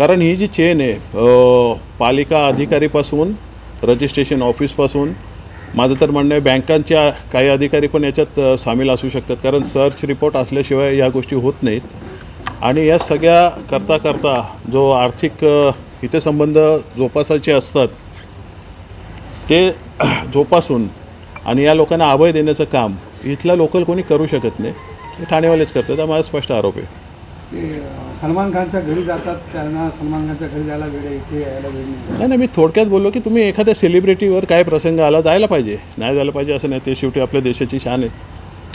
कारण ही जी चेन आहे पालिका अधिकारीपासून रजिस्ट्रेशन ऑफिसपासून माझं तर म्हणणं आहे बँकांच्या काही अधिकारी पण याच्यात सामील असू शकतात. कारण सर्च रिपोर्ट असल्याशिवाय या गोष्टी होत नाहीत. आणि या सगळ्या करता करता जो आर्थिक हितसंबंध जोपासायचे असतात ते जोपासून आणि या लोकांना अभय देण्याचं काम इथल्या लोकल कोणी करू शकत नाही. हे ठाणेवालेच करतात. हा माझा स्पष्ट आरोप आहे. ते सलमान खानच्या घरी जातात त्यांना सलमान खानच्या घरी जायला वेळ आहे, इथे यायला वेळ नाही. नाही नाही मी थोडक्यात बोललो की तुम्ही एखाद्या सेलिब्रिटीवर काय प्रसंग आला जायला पाहिजे. नाही जायला पाहिजे असं नाही ते शेवटी आपल्या देशाची शान आहे.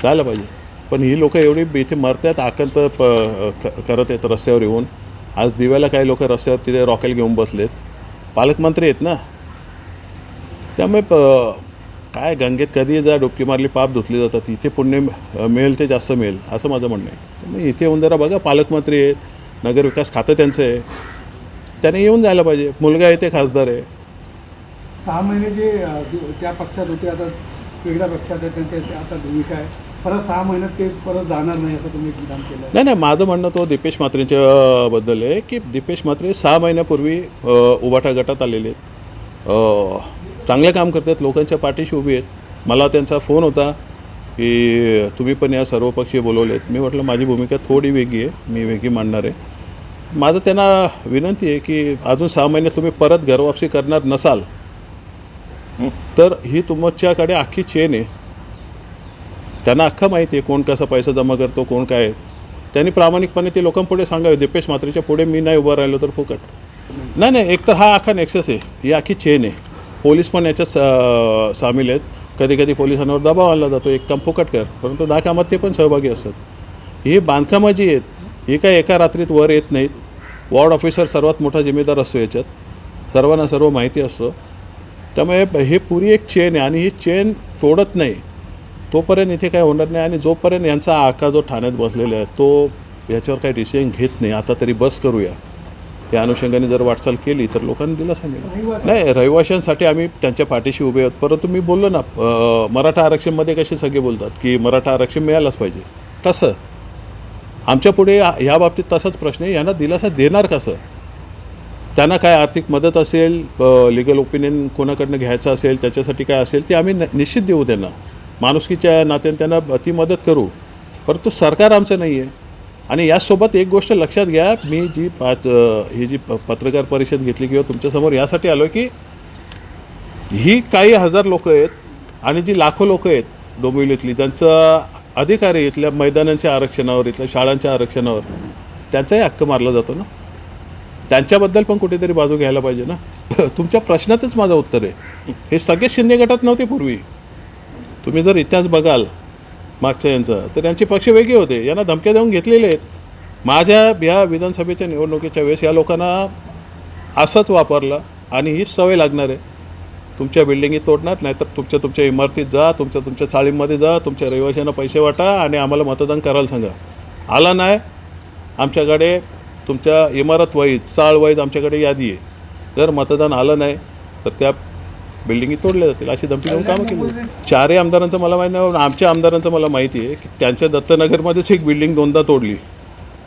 जायला पाहिजे. पण ही लोकं एवढी इथे मरतात आकंत प क- करत आहेत रस्त्यावर येऊन. आज दिव्याला काही लोक रस्त्यावर तिथे रॉकेल घेऊन बसलेत. पालकमंत्री आहेत ना. त्यामुळे प काय गंगेत कधी जा डुबकी मारली पाप धुतली जातात इथे पुण्य मिळेल ते जास्त मिळेल असं माझं म्हणणं आहे. त्यामुळे इथे येऊन जरा बघा पालकमंत्री आहेत नगरविकास खातं त्यांचं आहे. त्याने येऊन जायला पाहिजे. मुलगा आहे ते खासदार आहे. सहा महिने जे त्या पक्षात होते आता वेगळ्या पक्षात आहे त्यांच्या ते आता भूमिका आहे. परत सहा महिन्यात ते परत जाणार नाही असं तुम्ही विधान केलं नाही नाही माझं म्हणणं तो दीपेश म्हात्रेच्या बद्दल आहे की दीपेश म्हात्रे सहा महिन्यापूर्वी उभाटा गटात आलेले आहेत. चांगलं काम करतात लोकांच्या पाठीशी उभी आहेत. मला त्यांचा फोन होता की तुम्ही पण या सर्वपक्षीय बोलवलेत. मी म्हटलं माझी भूमिका थोडी वेगळी आहे मी वेगळी मांडणार आहे. माझं त्यांना विनंती आहे की अजून सहा महिने तुम्ही परत घरवापसी करणार नसाल तर ही तुमच्याकडे अख्खी चेन आहे. त्यांना अख्खा माहिती आहे कोण कसा पैसा जमा करतो कोण काय त्यांनी प्रामाणिकपणे ते लोकांपुढे सांगावे. दीपेश मात्रेच्या पुढे मी नाही उभं राहिलो तर फुकट. नाही नाही एकतर हा अख्खा नेक्सेस आहे. ही अख्खी चेन आहे. पोलीस पण याच्यात सामील आहेत. कधी कधी पोलिसांवर दबाव आणला जातो. एक काम फुकट कर. परंतु दहा कामात ते पण सहभागी असतात. ही बांधकामं जी आहेत ही काय एका रात्रीत वर येत नाहीत. वॉर्ड ऑफिसर सर्वात मोठा जिम्मेदार असतो याच्यात. सर्वांना सर्व माहिती असतो. त्यामुळे हे पुरी एक चेन आहे आणि ही चेन तोडत नाही. तोपर्यंत इथे काय होणार नाही आणि जोपर्यंत यांचा आका जो ठाण्यात बसलेला आहे तो याच्यावर काही डिसिजन घेत नाही. आता तरी बस करूया. या अनुषंगाने जर वाटचाल केली तर लोकांनी दिलासा मिळेल नाही रहिवाशांसाठी आम्ही त्यांच्या पाठीशी उभे आहोत. परंतु मी बोललो ना मराठा आरक्षणमध्ये कसे सगळे बोलतात की मराठा आरक्षण मिळालंच पाहिजे. कसं? आमच्या पुढे ह्या बाबतीत तसाच प्रश्न आहे. यांना दिलासा देणार कसं? त्यांना काय आर्थिक मदत असेल लिगल ओपिनियन कोणाकडनं घ्यायचं असेल त्याच्यासाठी काय असेल ते आम्ही निश्चित देऊ त्यांना. माणुसकीच्या नात्याने त्यांना ती मदत करू. परंतु सरकार आमचं नाही आहे आणि यासोबत एक गोष्ट लक्षात घ्या मी जी पाच ही जी प- पत्रकार परिषद घेतली किंवा तुमच्यासमोर यासाठी आलो की ही काही हजार लोकं आहेत आणि जी लाखो लोकं आहेत डोंबिवलीतली त्यांचा अधिकार आहे इथल्या मैदानांच्या आरक्षणावर इथल्या शाळांच्या आरक्षणावर त्यांचाही हक्क मारला जातो ना? त्यांच्याबद्दल पण कुठेतरी बाजू घ्यायला पाहिजे ना? तुमच्या प्रश्नातच माझं उत्तर आहे. हे सगळे शिंदे गटात नव्हते पूर्वी. तुम्ही जर इतिहास बघाल मागच्या यांचा. तर यांचे पक्ष वेगळे होते. यांना धमक्या देऊन घेतलेले आहेत. माझ्या या विधानसभेच्या निवडणुकीच्या वेळेस या लोकांना असंच वापरलं आणि हीच सवय लागणार आहे. तुमच्या बिल्डिंगी तोडणार नाही तर तुमच्या तुमच्या इमारतीत जा तुमच्या तुमच्या चाळींमध्ये जा तुमच्या रहिवाशांना पैसे वाटा आणि आम्हाला मतदान करायला सांगा. आला नाही. आमच्याकडे तुमच्या इमारत वाईज चाळ वाईज आमच्याकडे यादी आहे. जर मतदान आलं नाही तर त्या बिल्डिंगी तोडल्या जातील अशी धमकी देऊन कामं केली चारही आमदारांचं मला माहिती नाही आमच्या आमदारांचं मला माहिती आहे की त्यांच्या दत्तनगरमध्येच एक बिल्डिंग दोनदा तोडली.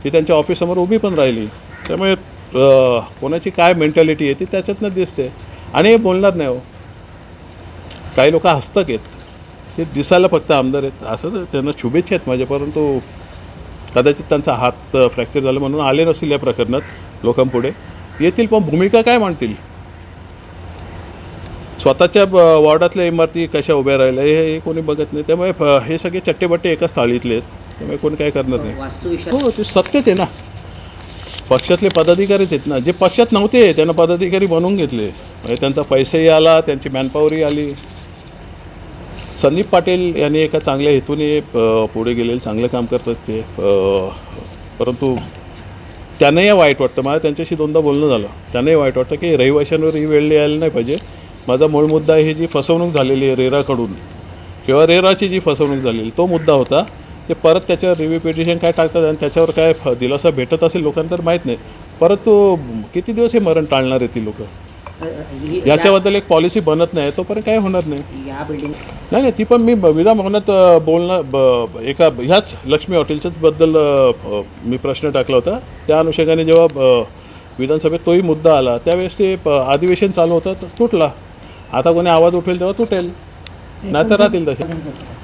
ती त्यांच्या ऑफिससमोर उभी पण राहिली. त्यामुळे कोणाची काय मेंटॅलिटी आहे ती त्याच्यातनं दिसते. आणि हे बोलणार नाही हो. काही लोक हस्तक आहेत. ते दिसायला फक्त आमदार आहेत. असं तर त्यांना शुभेच्छा आहेत माझ्या परंतु कदाचित त्यांचा हात फ्रॅक्चर झाला म्हणून आले नसतील या प्रकरणात लोकांपुढे. येतील पण भूमिका काय मांडतील? स्वतःच्या वॉर्डातल्या इमारती कशा उभ्या राहिल्या हे हे कोणी बघत नाही. त्यामुळे हे सगळे चट्टेबट्टे एकाच थाळीतले आहेत. त्यामुळे कोणी काय करणार नाही. हो ते सत्यच आहे ना. पक्षातले पदाधिकारीच आहेत ना. जे पक्षात नव्हते त्यांना पदाधिकारी बनवून घेतले. म्हणजे त्यांचा पैसाही आला त्यांची मॅनपॉवरही आली. संदीप पाटील यांनी एका चांगल्या हेतूने पुढे गेलेले चांगलं काम करतात ते. परंतु त्यांनाही वाईट वाटतं. मला त्यांच्याशी दोनदा बोलणं झालं. त्यांनाही वाईट वाटतं की रहिवाशांवर ही वेळ यायला नाही पाहिजे. माझा मूळ मुद्दा ही जी फसवणूक झालेली आहे रेराकडून किंवा रेराची जी फसवणूक झालेली तो मुद्दा होता ते परत त्याच्यावर रिव्ह्यू पिटिशन काय टाकतात आणि त्याच्यावर काय फ- दिलासा भेटत असेल लोकांना तर माहीत नाही. परंतु किती दिवस हे मरण टाळणार आहे ती लोक? याच्याबद्दल एक पॉलिसी बनत नाही तोपर्यंत काय होणार नाही? या- या बिल्डिंग नाही नाही ती पण मी विधान भवनात अ, बोलणं ब- एका ह्याच लक्ष्मी हॉटेलच्याच बद्दल मी प्रश्न टाकला होता. त्या अनुषंगाने जेव्हा विधानसभेत तोही मुद्दा आला त्यावेळेस ते अधिवेशन चालू होतं तर तुटला. आता कोणी आवाज उठवेल तेव्हा तुटेल. नाही तर राहतील तसे.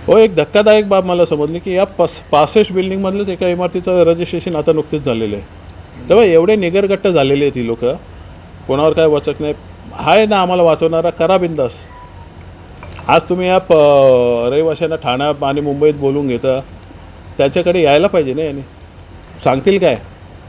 हो एक धक्कादायक बाब मला समजली की या पस पासष्ट बिल्डिंगमधलंच एका इमारतीचं रजिस्ट्रेशन आता नुकतेच झालेलं आहे. तेव्हा एवढे निगरगट्ट झालेले आहेत ही लोक. कोणावर काय वाचक नाही. आहे ना आम्हाला वाचवणारा करा बिंदास. आज तुम्ही या प रहिवाशांना ठाण्यात आणि मुंबईत बोलून घेता. त्यांच्याकडे यायला पाहिजे ना याने. सांगतील काय?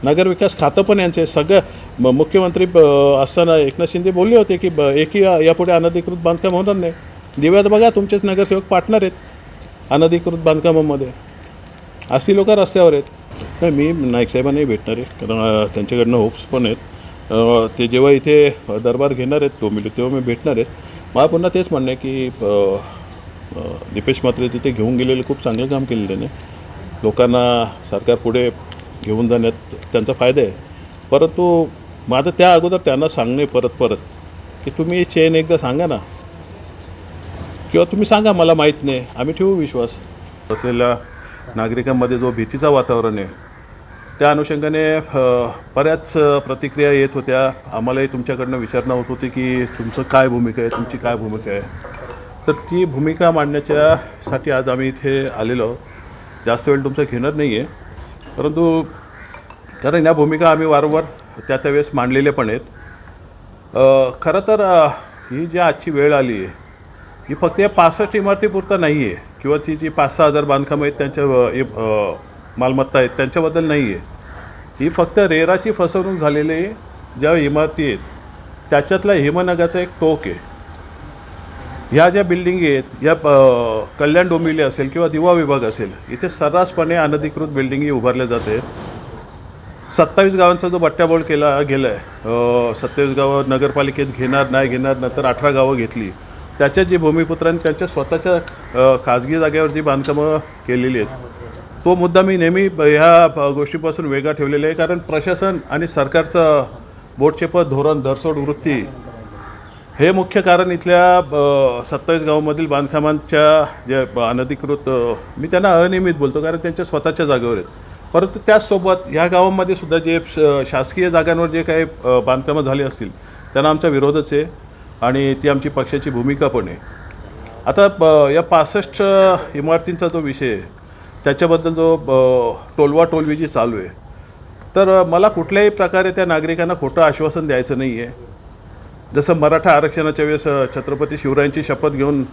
नगरविकास खातं पण यांचे. सगळं म- मुख्यमंत्री ब- असताना एकनाथ शिंदे बोलले होते की ब एकही यापुढे अनधिकृत बांधकाम होणार नाही. दिव्यात बघा तुमचेच नगरसेवक पार्टनर आहेत अनधिकृत बांधकामामध्ये. आज लोक रस्त्यावर आहेत. नाही मी नाईक साहेबांनाही भेटणार आहे कारण त्यांच्याकडनं होप्स पण आहेत. ते जेव्हा इथे दरबार घेणार आहेत डोमिलो तेव्हा मी भेटणार आहेत मला पुन्हा तेच म्हणणं आहे की दीपेश मात्रे तिथे घेऊन गेलेले खूप चांगलं काम केलेलं त्याने. लोकांना सरकार पुढे घेऊन जाण्यात त्यांचा फायदा आहे. परंतु माझं त्या अगोदर त्यांना सांगणे परत परत की तुम्ही चेन एकदा सांगा ना. किंवा तुम्ही सांगा मला माहीत नाही. आम्ही ठेवू विश्वास. असलेल्या नागरिकांमध्ये जो भीतीचा वातावरण आहे त्या अनुषंगाने बऱ्याच प्रतिक्रिया येत होत्या. आम्हालाही तुमच्याकडनं विचारणा होत होती की तुमचं काय भूमिका आहे तुमची काय भूमिका आहे. तर ती भूमिका मांडण्याच्यासाठी आज आम्ही इथे आलेलो आहोत. जास्त वेळ तुमचं घेणार नाही आहे परंतु कारण या भूमिका आम्ही वारंवार त्या त्यावेळेस मांडलेल्या पण आहेत. खरं तर ही जी आजची वेळ आली आहे ही फक्त या पासष्ट इमारतीपुरता नाही आहे किंवा ती जी पाच सहा हजार बांधकामं आहेत त्यांच्या मालमत्ता आहेत त्यांच्याबद्दल नाही आहे. ही फक्त रेराची फसवणूक झालेली ज्या इमारती आहेत त्याच्यातला हिमनगाचा एक टोक आहे. ह्या ज्या बिल्डिंगी आहेत या कल्याण डोंबिवली असेल किंवा दिवा विभाग असेल इथे सर्रासपणे अनधिकृत बिल्डिंगी उभारल्या जाते सत्तावीस गावांचा जो बट्ट्याबोळ केला गेला आहे सत्तावीस गावं नगरपालिकेत घेणार नाही घेणार नंतर अठरा गावं घेतली. त्याच्यात जी भूमिपुत्रांनी त्यांच्या स्वतःच्या खाजगी जागेवर जी बांधकामं केलेली आहेत तो मुद्दा मी नेहमी ह्या गोष्टीपासून वेगळा ठेवलेला आहे. कारण प्रशासन आणि सरकारचं बोटचेपत धोरण धरसोड वृत्ती हे मुख्य कारण इथल्या सत्तावीस गावामधील बांधकामांच्या जे अनधिकृत मी त्यांना अनियमित बोलतो कारण त्यांच्या स्वतःच्या जागेवर आहेत. परंतु त्याचसोबत ह्या गावांमध्ये सुद्धा जे श- शासकीय जागांवर जे काही बांधकामं झाली असतील त्यांना आमचा विरोधच आहे आणि ती आमची पक्षाची भूमिका पण आहे. आता ब- या पासष्ट इमारतींचा जो विषय आहे त्याच्याबद्दल जो ब- टोलवा टोलवी जी चालू आहे तर मला कुठल्याही प्रकारे त्या नागरिकांना खोटं आश्वासन द्यायचं नाही आहे जसं मराठा आरक्षणाच्या वेळेस छत्रपती शिवरायांची शपथ घेऊन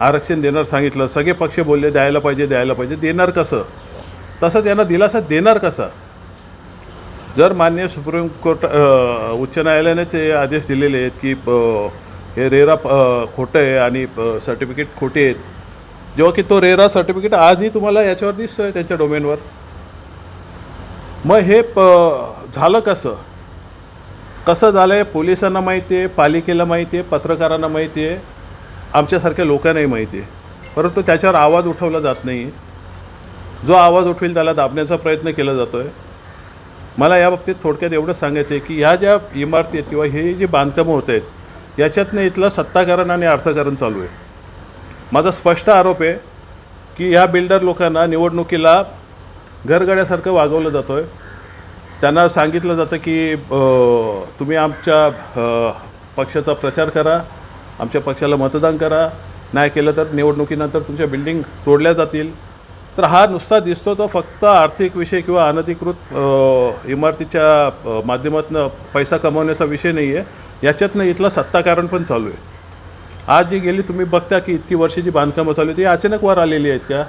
आरक्षण देणार सांगितलं सगळे पक्ष बोलले द्यायला पाहिजे द्यायला पाहिजे. देणार कसं? तसं त्यांना दिलासा देणार कसा? जर मान्य सुप्रीम कोर्ट उच्च न्यायालयाने ते आदेश दिलेले आहेत की हे रेरा खोटं आहे आणि सर्टिफिकेट खोटे आहेत जेव्हा की तो रेरा सर्टिफिकेट आजही तुम्हाला याच्यावर दिसतोय आहे त्यांच्या डोमेनवर. मग हे प झालं कसं? कसं झालं आहे पोलिसांना माहिती आहे पालिकेला माहिती आहे पत्रकारांना माहिती आहे आमच्यासारख्या लोकांनाही माहिती आहे परंतु त्याच्यावर आवाज उठवला जात नाही. जो आवाज उठवेल त्याला दाबण्याचा प्रयत्न केला जातो आहे मला या बाबतीत थोडक्यात एवढं सांगायचं आहे की ह्या ज्या इमारती आहेत किंवा हे जी बांधकामं होत आहेत याच्यातनं इथलं सत्ताकारण आणि अर्थकारण चालू आहे. माझा स्पष्ट आरोप आहे की ह्या बिल्डर लोकांना निवडणुकीला घरगड्यासारखं वागवलं जातो आहे त्यांना सांगितलं जातं की तुम्ही आमच्या पक्षाचा प्रचार करा आमच्या पक्षाला मतदान करा. नाही केलं तर निवडणुकीनंतर तुमच्या बिल्डिंग तोडल्या जातील. तर हा नुसता दिसतो तो फक्त आर्थिक विषय किंवा अनधिकृत इमारतीच्या माध्यमातून पैसा कमवण्याचा विषय नाही आहे याच्यातनं इथलं सत्ताकारण पण चालू आहे. आज जी गेली तुम्ही बघता की इतकी वर्षी जी बांधकामं चालू आहेत ती अचानक वर आलेली आहेत का?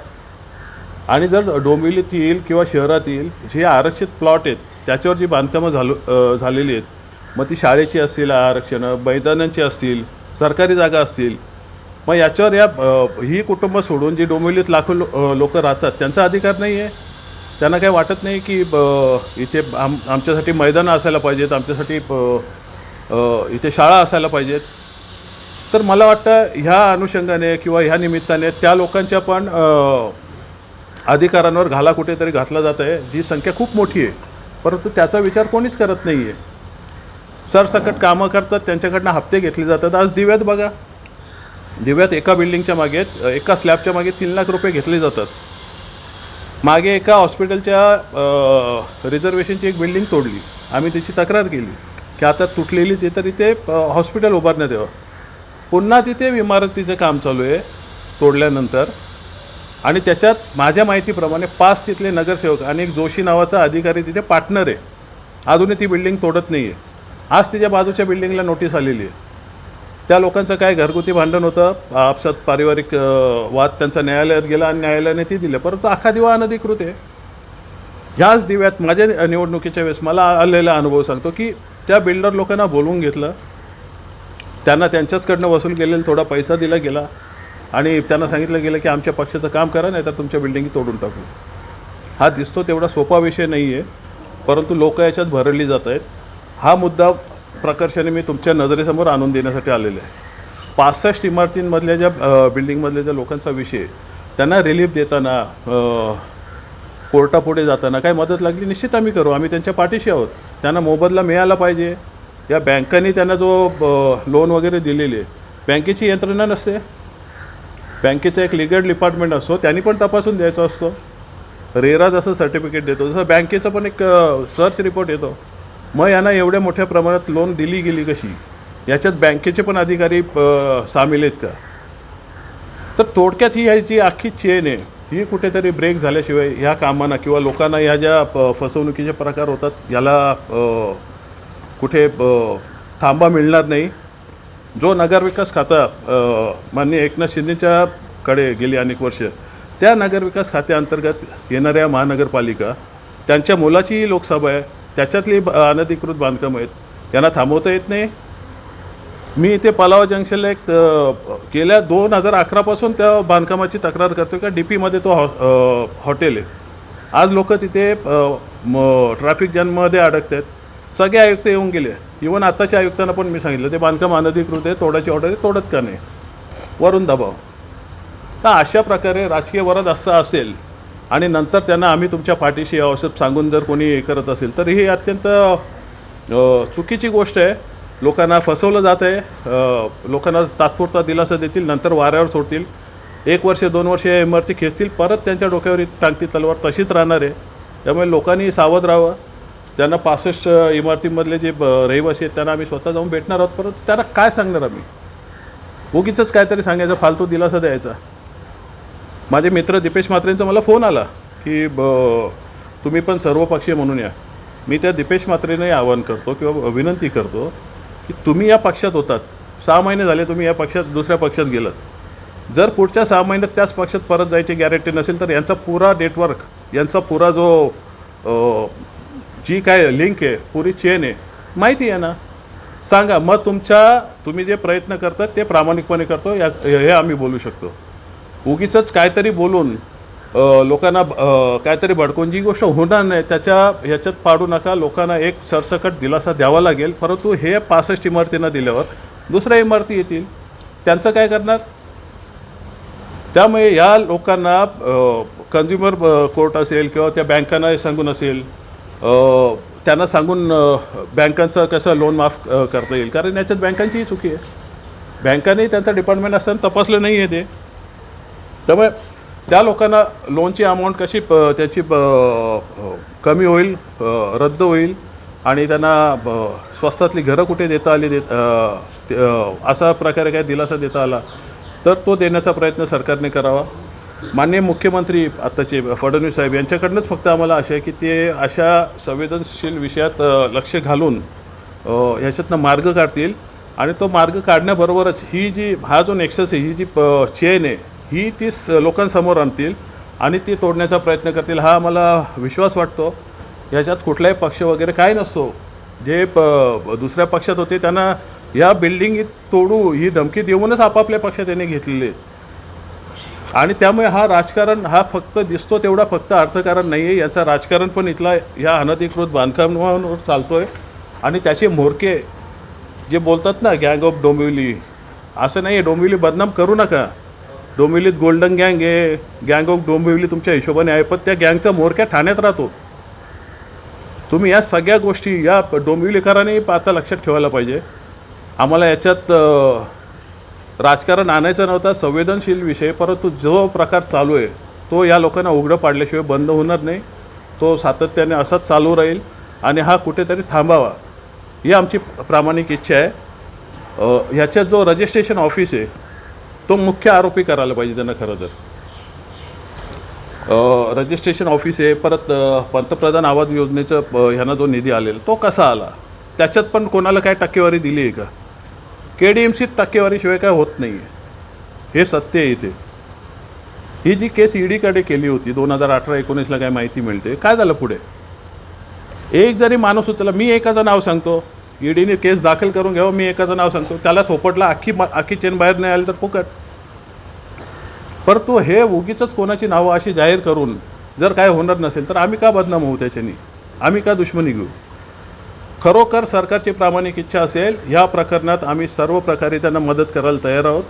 आणि जर डोंबिवलीत येईल किंवा शहरात येईल जे आरक्षित प्लॉट आहेत. त्याच्यावर जी बांधकामं झालो झालेली आहेत मग ती शाळेची असतील आरक्षणं मैदानांची असतील सरकारी जागा असतील मग याच्यावर या ही कुटुंब सोडून जी डोंबिवलीत लाखो लो लोक राहतात त्यांचा अधिकार नाही आहे त्यांना काही वाटत नाही की ब- इथे आम आमच्यासाठी मैदानं असायला पाहिजेत आमच्यासाठी प- इथे शाळा असायला पाहिजेत. तर मला वाटतं ह्या अनुषंगाने किंवा ह्या निमित्ताने त्या लोकांच्या पण अधिकारांवर घाला कुठेतरी घातला जात आहे जी संख्या खूप मोठी आहे. परंतु त्याचा विचार कोणीच करत नाही आहे सरसकट कामं करतात त्यांच्याकडनं हप्ते घेतले जातात. आज दिव्यात बघा. दिव्यात एका बिल्डिंगच्या मागे एका स्लॅबच्या मागे तीन लाख रुपये घेतले जातात. मागे एका हॉस्पिटलच्या रिझर्वेशनची एक बिल्डिंग तोडली. आम्ही त्याची तक्रार केली. की आता तुटलेलीच आहे तर इथे हॉस्पिटल उभारण्यात यावं. पुन्हा तिथे इमारतीचं काम चालू आहे तोडल्यानंतर. आणि त्याच्यात माझ्या माहितीप्रमाणे पाच तिथले नगरसेवक आणि एक जोशी नावाचा अधिकारी तिथे पार्टनर आहे. अजूनही ती बिल्डिंग तोडत नाही आहे आज तिच्या बाजूच्या बिल्डिंगला नोटीस आलेली आहे. त्या लोकांचं काय घरगुती भांडण होतं? आपसात पारिवारिक वाद त्यांचा न्यायालयात गेला आणि न्यायालयाने ती दिलं. परंतु आखा दिवा अनधिकृत आहे. ह्याच दिव्यात माझ्या निवडणुकीच्या वेळेस मला आलेला अनुभव सांगतो की त्या बिल्डर लोकांना बोलवून घेतलं. त्यांना त्यांच्याचकडनं वसूल केलेला थोडा पैसा दिला गेला. आणि त्यांना सांगितलं गेलं की आमच्या पक्षाचं काम करा नाही तर तुमच्या बिल्डिंगी तोडून टाकू. हा दिसतो तेवढा सोपा विषय नाही आहे परंतु लोक याच्यात भरडली जात आहेत. हा मुद्दा प्रकर्षाने मी तुमच्या नजरेसमोर आणून देण्यासाठी आलेलो आहे. पासष्ट इमारतींमधल्या ज्या बिल्डिंगमधल्या ज्या लोकांचा विषय आहे, त्यांना रिलीफ देताना कोर्टापुढे जाताना काय मदत लागली निश्चित आम्ही करू. आम्ही त्यांच्या पाठीशी आहोत. त्यांना मोबदला मिळाला पाहिजे. या बँकांनी त्यांना जो लोन वगैरे दिलेले आहे बँकेची यंत्रणा नसते. बँकेचं एक लिगल डिपार्टमेंट असतो त्यांनी पण तपासून द्यायचा असतो. रेरा जसं सर्टिफिकेट देतो जसं बँकेचा पण एक सर्च रिपोर्ट येतो. मग यांना एवढ्या मोठ्या प्रमाणात लोन दिली गेली कशी? याच्यात बँकेचे पण अधिकारी सामील आहेत का? तर थोडक्यात ही ह्याची अख्खी चेन आहे. ही कुठेतरी ब्रेक झाल्याशिवाय ह्या कामांना किंवा लोकांना ह्या ज्या प- फसवणुकीचे प्रकार होतात याला कुठे थांबा मिळणार नाही. जो नगरविकास खाता माननीय एकनाथ शिंदेच्याकडे गेली अनेक वर्ष त्या नगरविकास खात्याअंतर्गत येणाऱ्या महानगरपालिका त्यांच्या मुलाची लोकसभा आहे त्याच्यातली ब- अनधिकृत बांधकामं आहेत यांना थांबवता येत नाही. मी इथे पालावा जंक्शनला एक गेल्या दोन हजार अकरापासून त्या बांधकामाची तक्रार करतो का डी पीमध्ये तो हॉ हॉटेल आहे. आज लोक तिथे म ट्रॅफिक जॅममध्ये अडकत आहेत सगळे आयुक्त येऊन गेले. इवन आताच्या आयुक्तांना पण मी सांगितलं ते बांधकाम अनधिकृत आहे तोडाची ऑर्डर आहे तोडत का नाही? वरून दबाव. तर अशा प्रकारे राजकीय वरद असं असेल आणि नंतर त्यांना आम्ही तुमच्या पाठीशी औषध सांगून जर कोणी हे करत असेल तर ही अत्यंत चुकीची गोष्ट आहे. लोकांना फसवलं जात आहे. लोकांना तात्पुरता दिलासा देतील नंतर वाऱ्यावर सोडतील. एक वर्ष दोन वर्ष या इमारती खेचतील परत त्यांच्या डोक्यावर टांगती तलवार तशीच राहणार आहे. त्यामुळे लोकांनी सावध राहावं. त्यांना पासष्ट इमारतीमधले जे ब- रहिवासी आहेत त्यांना आम्ही स्वतः जाऊन भेटणार आहोत परंतु. त्यांना काय सांगणार आम्ही? उगीच काहीतरी सांगायचं फालतू दिलासा द्यायचा. माझे मित्र दीपेश म्हात्रेंचा मला फोन आला की ब तुम्ही पण सर्वपक्षीय म्हणून या. मी त्या दीपेश म्हात्रेने आवाहन करतो किंवा विनंती करतो की तुम्ही या पक्षात होतात. सहा महिने झाले तुम्ही या पक्षात दुसऱ्या पक्षात गेलात. जर पुढच्या सहा महिन्यात त्याच पक्षात परत जायची गॅरंटी नसेल तर यांचा पुरा नेटवर्क यांचा पुरा जो जी काय लिंक आहे पुरी चेन आहे माहिती आहे ना? सांगा मग तुमच्या तुम्ही जे प्रयत्न करतात ते प्रामाणिकपणे करतो या हे आम्ही बोलू शकतो. उगीच काहीतरी बोलून लोकांना काहीतरी भडकून जी गोष्ट होणार नाही त्याच्या ह्याच्यात पाडू नका लोकांना एक सरसकट दिलासा द्यावा लागेल परंतु हे पासष्ट इमारतींना दिल्यावर दुसऱ्या इमारती येतील त्यांचं काय करणार? त्यामुळे या लोकांना कन्झ्युमर कोर्ट असेल किंवा त्या बँकांना सांगून असेल त्यांना सांगून बँकांचं कसं लोन माफ करता येईल? कारण याच्यात बँकांचीही चुकी आहे. बँकानेही त्यांचं डिपार्टमेंट असताना तपासलं नाही आहे ते. त्यामुळे त्या लोकांना लोनची अमाऊंट कशी प त्याची प कमी होईल रद्द होईल आणि त्यांना ब- स्वस्तातली घरं कुठे देता आली देत असा प्रकारे काय दिलासा देता आला तर तो देण्याचा प्रयत्न सरकारने करावा. माननीय मुख्यमंत्री आत्ताचे फडणवीस साहेब यांच्याकडनंच फक्त आम्हाला आशा आहे की ते अशा संवेदनशील विषयात लक्ष घालून ह्याच्यातनं मार्ग काढतील. आणि तो मार्ग काढण्याबरोबरच ही जी हा जो नेक्सस आहे ही जी प चेन आहे ही ती स लोकांसमोर आणतील आणि ती तोडण्याचा प्रयत्न करतील हा आम्हाला विश्वास वाटतो. ह्याच्यात कुठलाही पक्ष वगैरे काय नसतो जे प दुसऱ्या पक्षात होते त्यांना या बिल्डिंग तोडू ही धमकी देऊनच आपापल्या पक्षात त्यांनी घेतलेले आणि त्यामुळे हा राजकारण हा फक्त दिसतो तेवढा फक्त अर्थकारण नाही आहे याचा राजकारण पण इथला या अनधिकृत बांधकामांवर चालतो आहे आणि त्याचे म्होरके जे बोलतात ना गँग ऑफ डोंबिवली असं नाही आहे डोंबिवली बदनाम करू नका. डोंबिवलीत गोल्डन गँग आहे. गँग ऑफ डोंबिवली तुमच्या हिशोबाने आहे पण त्या गँगचा म्होरक्या ठाण्यात राहतो. तुम्ही या सगळ्या गोष्टी या डोंबिवलीकरांनी आता लक्षात ठेवायला पाहिजे. आम्हाला याच्यात राजकारण आणायचं नव्हता संवेदनशील विषय. परंतु जो प्रकार चालू आहे तो या लोकांना उघडं पाडल्याशिवाय बंद होणार नाही. तो सातत्याने असाच चालू राहील आणि हा कुठेतरी थांबावा ही आमची प्रामाणिक इच्छा आहे. ह्याच्यात जो रजिस्ट्रेशन ऑफिस आहे तो मुख्य आरोपी करायला पाहिजे त्यांना खरं तर. रजिस्ट्रेशन ऑफिस आहे परत पंतप्रधान आवाज योजनेचं ह्यांना जो निधी आलेला तो कसा आला? त्याच्यात पण कोणाला काय टक्केवारी दिली आहे का? के डी एम सीत टक्केवारीशिवाय काय होत नाही आहे हे सत्य आहे इथे. ही जी केस ईडीकडे केली होती दोन हजार अठरा एकोणीसला काय माहिती मिळते. काय झालं पुढे? एक जरी माणूस उचला मी एकाचं नाव सांगतो. ईडीने केस दाखल करून घ्यावं मी एकाचं नाव सांगतो. त्याला थोपटला अख्खी मा- अख्खी चेन बाहेर नाही आली तर फुकट. परंतु हे उगीच कोणाची नावं अशी जाहीर करून जर काय होणार नसेल तर आम्ही का बदनाम होऊ त्याच्यानी? आम्ही का दुश्मनी घेऊ? खरोखर सरकारची प्रामाणिक इच्छा असेल ह्या प्रकरणात आम्ही सर्व प्रकारे त्यांना मदत करायला तयार आहोत.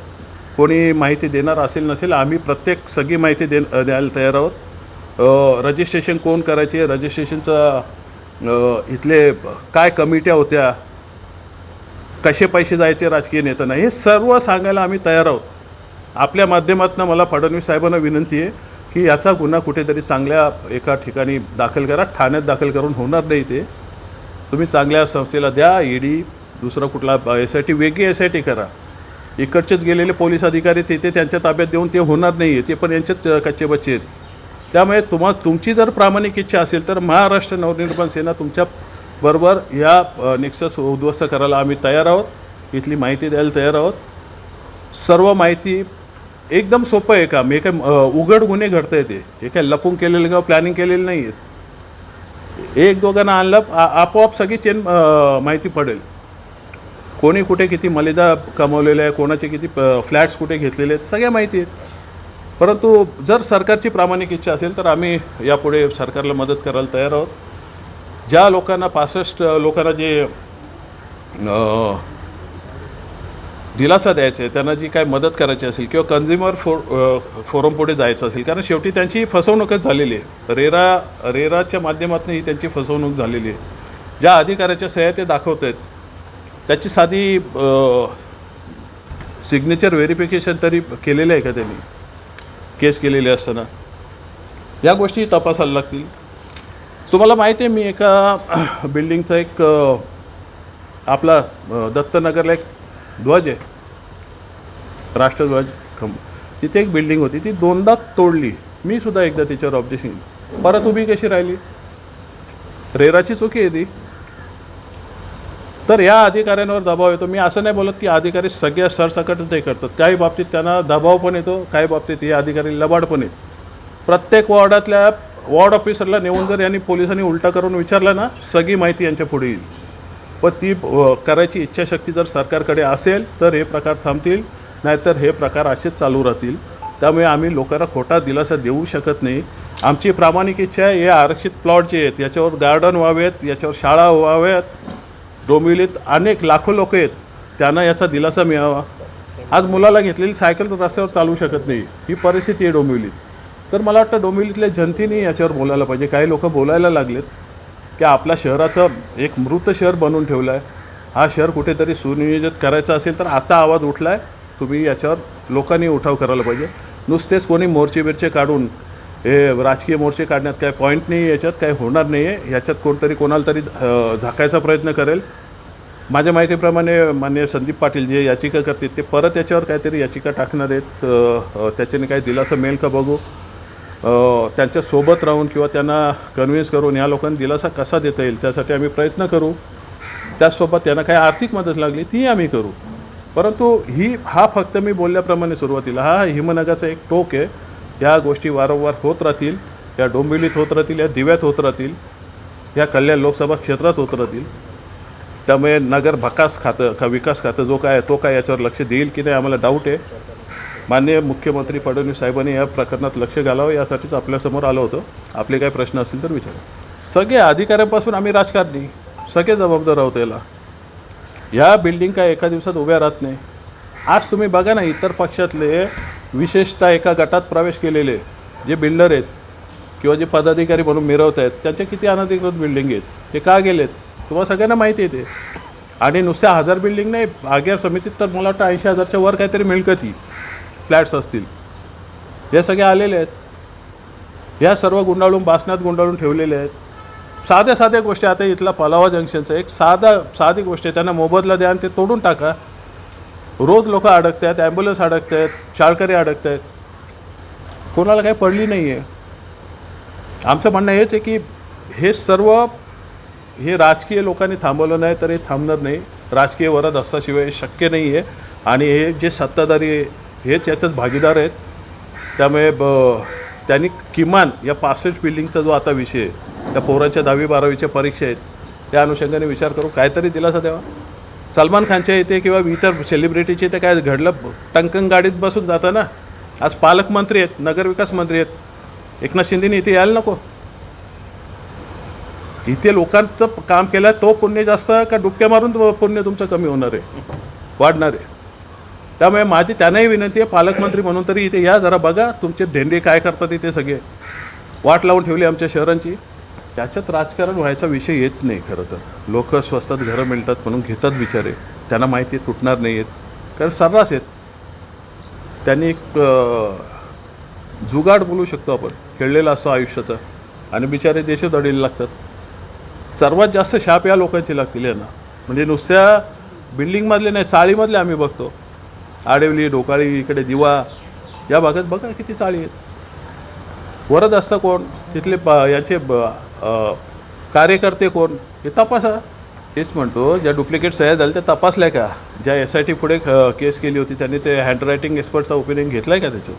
कोणी माहिती देणार असेल नसेल आम्ही प्रत्येक सगळी माहिती दे द्यायला तयार आहोत. रजिस्ट्रेशन कोण करायचे? रजिस्ट्रेशनचं इथले काय कमिट्या होत्या? कसे पैसे जायचे राजकीय नेत्यांना? हे सर्व सांगायला आम्ही तयार आहोत. आपल्या माध्यमातून मला फडणवीस साहेबांना विनंती आहे की याचा गुन्हा कुठेतरी चांगल्या एका ठिकाणी दाखल करा. ठाण्यात दाखल करून होणार नाही ते. तुम्ही चांगल्या संस्थेला द्या ईडी दुसरा कुठला एस आय टी वेगळी एस आय टी करा. इकडचेच गेलेले पोलीस अधिकारी तिथे त्यांच्या ताब्यात देऊन ते होणार नाही आहे ते पण यांचेच कच्चे बच्चे आहेत. त्यामुळे तुम्हा तुमची जर प्रामाणिक इच्छा असेल तर महाराष्ट्र नवनिर्माण सेना तुमच्या बरोबर या निक्सस उद्ध्वस्त करायला आम्ही तयार आहोत. इथली माहिती द्यायला तयार आहोत. सर्व माहिती एकदम सोपं आहे काम. हे काय उघड गुन्हे घडता आहे ते हे काय लपून केलेलं किंवा प्लॅनिंग केलेलं नाही आहेत एक दोघांना आणलं आपोआप सगळी चेन माहिती पडेल. कोणी कुठे किती मलिदा कमवलेल्या आहे कोणाचे किती फ्लॅट्स कुठे घेतलेले आहेत सगळ्या माहिती आहेत. परंतु जर सरकारची प्रामाणिक इच्छा असेल तर आम्ही यापुढे सरकारला मदत करायला तयार आहोत. ज्या लोकांना पासष्ट लोकांना जे दिलासा द्यायचा आहे त्यांना जी काय मदत करायची असेल किंवा कन्झ्युमर फो फोरम पुढे जायचं असेल कारण शेवटी त्यांची फसवणूकच झालेली आहे. रेरा रेराच्या माध्यमातून ही त्यांची फसवणूक झालेली आहे. ज्या अधिकाऱ्याच्या सह्या ते दाखवत आहेत त्याची साधी सिग्नेचर व्हेरिफिकेशन तरी केलेलं आहे का त्यांनी? केस केलेली असताना. या गोष्टी तपासायला लागतील. तुम्हाला माहिती आहे मी एका बिल्डिंगचा एक आपला दत्तनगरला एक ध्वज आहे. राष्ट्रध्वज खंब. तिथे एक बिल्डिंग होती. ती दोनदा तोडली. मी सुद्धा एकदा तिच्यावर ऑब्जेक्शन परत उभी कशी राहिली? रेराची चुकी आहे ती. तर या अधिकाऱ्यांवर दबाव येतो. मी असं नाही बोलत की अधिकारी सगळ्या सरसकटच हे करतात. काही बाबतीत त्यांना दबाव पण येतो. काही बाबतीत हे अधिकारी लबाड पण येत प्रत्येक वॉर्डातल्या वॉर्ड ऑफिसरला नेऊन जर यांनी पोलिसांनी उलटा करून विचारलं ना सगळी माहिती यांच्या पुढे येईल. पण ती करायची इच्छाशक्ती जर सरकारकडे असेल तर हे प्रकार थांबतील. नाहीतर हे प्रकार असेच चालू राहतील. त्यामुळे आम्ही लोकांना खोटा दिलासा देऊ शकत नाही. आमची प्रामाणिक इच्छा आहे हे आरक्षित प्लॉट जे आहेत याच्यावर गार्डन व्हावेत याच्यावर शाळा व्हाव्यात डोंबिवलीत अनेक लाखो लोक आहेत त्यांना याचा दिलासा मिळावा. आज मुलाला घेतलेली सायकल रस्त्यावर चालू शकत नाही. ही परिस्थिती आहे डोंबिवलीत. तर मला वाटतं डोंबिवलीतल्या जनतेने याच्यावर बोलायला पाहिजे. काही लोक बोलायला लागलेत. की आपल्या शहराचं एक मृत शहर बनवून ठेवलं आहे हा शहर कुठेतरी सुनियोजित करायचा असेल तर आता आवाज उठला आहे तुम्ही याच्यावर लोकांनी उठाव करायला पाहिजे. नुसतेच कोणी मोर्चे बिरचे काढून हे राजकीय मोर्चे काढण्यात काय पॉईंट नाही याच्यात काय होणार नाही आहे याच्यात कोणतरी कोणाला तरी झाकायचा प्रयत्न करेल. माझ्या माहितीप्रमाणे मान्य संदीप पाटील जे याचिका करतील ते परत याच्यावर काहीतरी याचिका टाकणार आहेत. त्याच्याने काही दिलासा मिळेल का बघू? त्यांच्यासोबत त्यांच्यासोबत राहून किंवा त्यांना कन्व्हिन्स करून या लोकांना दिलासा कसा देता येईल त्यासाठी आम्ही प्रयत्न करू. त्याचसोबत त्यांना काही आर्थिक मदत लागली ती आम्ही करू. परंतु ही हा फक्त मी बोलल्याप्रमाणे सुरुवातीला हा हिमनगाचा एक टोक आहे. या गोष्टी वारंवार होत राहतील या डोंबिवलीत होत राहतील या दिव्यात होत राहतील या कल्याण लोकसभा क्षेत्रात होत राहतील. त्यामुळे नगर भकास खातं का विकास खातं जो काय तो काय याच्यावर लक्ष देईल की नाही आम्हाला डाऊट आहे. माननीय मुख्यमंत्री फडणवीस साहेबांनी या प्रकरणात लक्ष घालावं यासाठीच आपल्यासमोर आलं होतं. आपले काही प्रश्न असतील तर विचारा. सगळे अधिकाऱ्यांपासून आम्ही राजकारणी सगळे जबाबदार आहोत याला. ह्या बिल्डिंग काय एका दिवसात उभ्या राहत नाही. आज तुम्ही बघा ना इतर पक्षातले विशेषतः एका गटात प्रवेश केलेले जे बिल्डर आहेत किंवा जे पदाधिकारी म्हणून मिरवत आहेत त्यांच्या किती अनधिकृत बिल्डिंग आहेत ते का गेलेत? तुम्हाला सगळ्यांना माहिती आहे ते. आणि नुसत्या हजार बिल्डिंग नाही आग्यार समितीत तर मला वाटतं ऐंशी हजारच्या वर काहीतरी मिळकती. फ्लॅट्स असतील. हे सगळे आलेले आहेत. या सर्व गुंडाळून बासण्यात गुंडाळून ठेवलेले आहेत. साध्या साध्या गोष्टी आता इथला पलावा जंक्शनचं एक साधा साधी गोष्ट आहे. त्यांना मोबदला द्या आणि ते तोडून टाका. रोज लोक अडकत आहेत ॲम्ब्युलन्स अडकत आहेत शाळकरी अडकत आहेत कोणाला काही पडली नाही आहे आमचं म्हणणं हेच आहे की हे सर्व हे राजकीय लोकांनी थांबवलं नाही तर हे थांबणार नाही. राजकीय वरद असल्याशिवाय शक्य नाही आहे आणि हे जे सत्ताधारी आहे, हेच याच्यात भागीदार आहेत. त्यामुळे ब त्यांनी किमान या पासष्ट बिल्डिंगचा जो आता विषय आहे त्या पोरांच्या दहावी बारावीच्या परीक्षा आहेत त्या अनुषंगाने विचार करू काहीतरी दिलासा द्यावा. सलमान खानच्या इथे किंवा इतर सेलिब्रिटीचे इथे काय घडलं टंकन गाडीत बसून जातं ना आज पालकमंत्री आहेत नगरविकास मंत्री आहेत. एकनाथ शिंदेने इथे यायला नको. इथे लोकांचं काम केलं तो पुण्य जास्त का डुबक्या मारून पुण्य तुमचं कमी होणार आहे वाढणार आहे. त्यामुळे माझी त्यांनाही विनंती आहे पालकमंत्री म्हणून तरी इथे या जरा बघा तुमचे धेंडे काय करतात इथे सगळे. वाट लावून ठेवली आमच्या शहरांची. त्याच्यात राजकारण व्हायचा विषय येत नाही खरं तर. लोक स्वस्तात घरं मिळतात म्हणून घेतात बिचारे. त्यांना माहिती तुटणार नाही आहेत कारण सर्रास आहेत. त्यांनी एक जुगाड बोलू शकतो आपण. खेळलेला असतो आयुष्याचा. आणि बिचारे देशोधडीला लागतात. सर्वात जास्त शाप या लोकांची लागतील यांना. म्हणजे नुसत्या बिल्डिंगमधले नाही चाळीमधले आम्ही बघतो. आडिवली ढोकाळी इकडे दिवा. या भागात बघा किती चाळी आहेत. वरद असतं कोण? तिथले प याचे ब कार्यकर्ते कोण? हे तपासा. तेच म्हणतो ज्या डुप्लिकेट सह्या झाल्या त्या तपासल्या का? ज्या एस आय टी पुढे केस केली होती त्यांनी ते हँडरायटिंग एक्सपर्टचा ओपिनियन घेतला आहे का त्याचं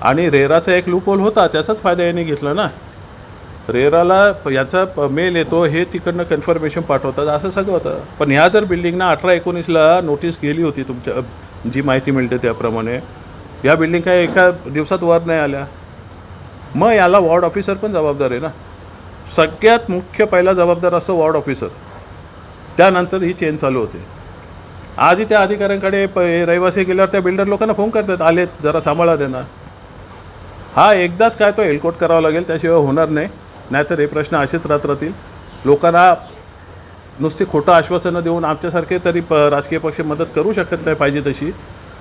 आणि रेराचा एक लूपोल होता त्याचाच फायदा याने घेतला ना? रेराला याचा प- मेल येतो हे तिकडनं कन्फर्मेशन पाठवतात असं सगळं होतं. पण ह्या जर बिल्डिंगना अठरा एकोणीसला नोटीस गेली होती तुमच्या जी माहिती मिळते त्याप्रमाणे. या बिल्डिंग काय एका दिवसात वर नाही आल्या. मग याला वॉर्ड ऑफिसर पण जबाबदार आहे ना. सगळ्यात मुख्य पहिला जबाबदार असतो वॉर्ड ऑफिसर त्यानंतर ही चेन चालू होते. आजही त्या अधिकाऱ्यांकडे प रहिवासी गेल्यावर त्या बिल्डर लोकांना फोन करतात आलेत जरा सांभाळा देणार हा एकदाच काय तो एलकोट करावा लागेल त्याशिवाय होणार नाही. नाहीतर हे प्रश्न असेच राहत राहतील. लोकांना नुसती खोटं आश्वासनं देऊन आमच्यासारखे तरी प राजकीय पक्ष मदत करू शकत नाही पाहिजे तशी.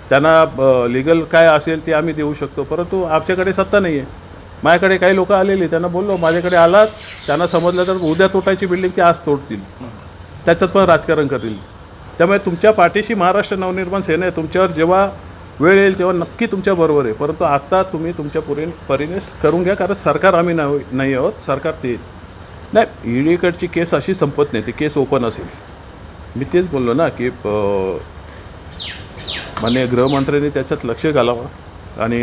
त्यांना लिगल काय असेल ते आम्ही देऊ शकतो. परंतु आमच्याकडे सत्ता नाही आहे माझ्याकडे काही लोक आलेली त्यांना बोललो माझ्याकडे आलात. त्यांना समजलं तर उद्या तोटायची बिल्डिंग ते आज तोडतील. त्याच्यात पण राजकारण करतील. त्यामुळे तुमच्या पाठीशी महाराष्ट्र नवनिर्माण सेना आहे. तुमच्यावर जेव्हा वेळ येईल तेव्हा नक्की तुमच्या बरोबर आहे. परंतु आत्ता तुम्ही तुमच्या पुरे परीने करून घ्या. कारण सरकार आम्ही नाही नाही आहोत. सरकार ते नाही ईडीकडची केस अशी संपत नाही ती केस ओपन असेल. मी तेच बोललो ना की प- गृहमंत्र्यांनी त्याच्यात लक्ष घालावं आणि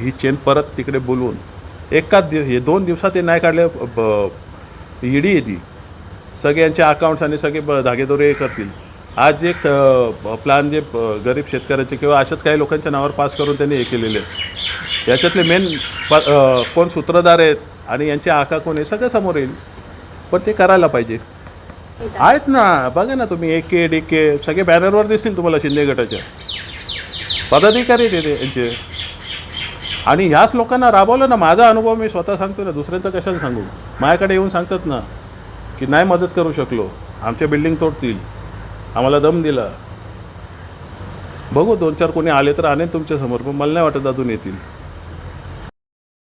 ही चेन परत तिकडे बोलवून एकाच दिव हे दोन दिवसात हे नाही काढले ईडी येते सगळ्यांचे अकाउंट्स आणि सगळे ब- धागेदोरे हे करतील. आज जे प्लॅन जे गरीब शेतकऱ्याचे किंवा अशाच काही लोकांच्या नावावर पास करून त्यांनी हे केलेले आहेत. याच्यातले मेन प कोण सूत्रधार आहेत आणि यांचे आका कोण हे सगळं समोर येईल. पण ते करायला पाहिजे. आहेत ना बघा ना तुम्ही ए के डी के सगळे बॅनरवर दिसतील तुम्हाला शिंदे गटाच्या पदाधिकारी आहेत ते यांचे. आणि ह्याच लोकांना राबवलं ना माझा अनुभव मी स्वतः सांगतो ना दुसऱ्यांचं कशाला सांगू? माझ्याकडे येऊन सांगतात ना की नाही मदत करू शकलो आमच्या बिल्डिंग तोडतील आम्हाला दम दिला. बघू दोन चार कोणी आले तर आणेन तुमच्यासमोर पण मला नाही वाटत अजून येतील.